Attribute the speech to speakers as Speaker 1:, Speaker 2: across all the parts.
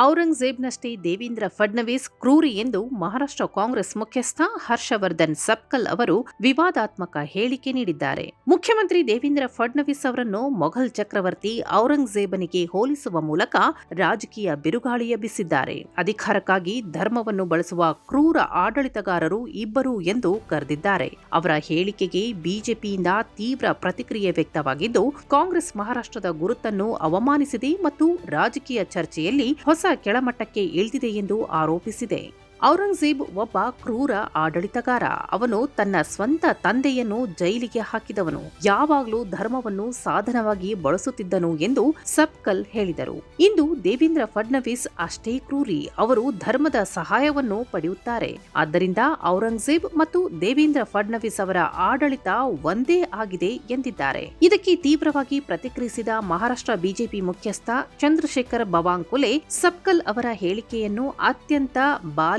Speaker 1: ಔರಂಗಜೇಬ್ನಷ್ಟೇ ದೇವೇಂದ್ರ ಫಡ್ನವೀಸ್ ಕ್ರೂರಿ ಎಂದು ಮಹಾರಾಷ್ಟ್ರ ಕಾಂಗ್ರೆಸ್ ಮುಖ್ಯಸ್ಥ ಹರ್ಷವರ್ಧನ್ ಸಬ್ಕಲ್ ಅವರು ವಿವಾದಾತ್ಮಕ ಹೇಳಿಕೆ ನೀಡಿದ್ದಾರೆ. ಮುಖ್ಯಮಂತ್ರಿ ದೇವೇಂದ್ರ ಫಡ್ನವೀಸ್ ಅವರನ್ನು ಮೊಘಲ್ ಚಕ್ರವರ್ತಿ ಔರಂಗಜೇಬನಿಗೆ ಹೋಲಿಸುವ ಮೂಲಕ ರಾಜಕೀಯ ಬಿರುಗಾಳಿ ಎಬ್ಬಿಸಿದ್ದಾರೆ ಅಧಿಕಾರಕ್ಕಾಗಿ ಧರ್ಮವನ್ನು ಬಳಸುವ ಕ್ರೂರ ಆಡಳಿತಗಾರರು ಇಬ್ಬರು ಎಂದು ಕರೆದಿದ್ದಾರೆ. ಅವರ ಹೇಳಿಕೆಗೆ ಬಿಜೆಪಿಯಿಂದ ತೀವ್ರ ಪ್ರತಿಕ್ರಿಯೆ ವ್ಯಕ್ತವಾಗಿದ್ದು, ಕಾಂಗ್ರೆಸ್ ಮಹಾರಾಷ್ಟ್ರದ ಗುರುತನ್ನು ಅವಮಾನಿಸಿದೆ ಮತ್ತು ರಾಜಕೀಯ ಚರ್ಚೆಯಲ್ಲಿ ಹೊಸ ಕೆಳಮಟ್ಟಕ್ಕೆ ಇಳಿದಿದೆ ಎಂದು ಆರೋಪಿಸಿದೆ. ಔರಂಗಜೇಬ್ ಒಬ್ಬ ಕ್ರೂರ ಆಡಳಿತಗಾರ. ಅವನು ತನ್ನ ಸ್ವಂತ ತಂದೆಯನ್ನು ಜೈಲಿಗೆ ಹಾಕಿದವನು. ಯಾವಾಗಲೂ ಧರ್ಮವನ್ನು ಸಾಧನವಾಗಿ ಬಳಸುತ್ತಿದ್ದನು ಎಂದು ಸಬ್ಕಲ್ ಹೇಳಿದರು. ಇಂದು ದೇವೇಂದ್ರ ಫಡ್ನವೀಸ್ ಅಷ್ಟೇ ಕ್ರೂರಿ. ಅವರು ಧರ್ಮದ ಸಹಾಯವನ್ನು ಪಡೆಯುತ್ತಾರೆ. ಆದ್ದರಿಂದ ಔರಂಗಜೇಬ್ ಮತ್ತು ದೇವೇಂದ್ರ ಫಡ್ನವೀಸ್ ಅವರ ಆಡಳಿತ ಒಂದೇ ಆಗಿದೆ ಎಂದಿದ್ದಾರೆ. ಇದಕ್ಕೆ ತೀವ್ರವಾಗಿ ಪ್ರತಿಕ್ರಿಯಿಸಿದ ಮಹಾರಾಷ್ಟ್ರ ಬಿಜೆಪಿ ಮುಖ್ಯಸ್ಥ ಚಂದ್ರಶೇಖರ್ ಬವಾಂಕುಲೆ ಸಬ್ಕಲ್ ಅವರ ಹೇಳಿಕೆಯನ್ನು ಅತ್ಯಂತ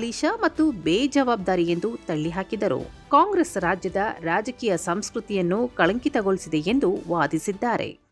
Speaker 1: ಬಾಲಿಶ ಮತ್ತು ಬೇಜವಾಬ್ದಾರಿ ಎಂದು ತಳ್ಳಿಹಾಕಿದರು. ಕಾಂಗ್ರೆಸ್ ರಾಜ್ಯದ ರಾಜಕೀಯ ಸಂಸ್ಕೃತಿಯನ್ನು ಕಳಂಕಿತಗೊಳಿಸಿದೆ ಎಂದು ವಾದಿಸಿದ್ದಾರೆ.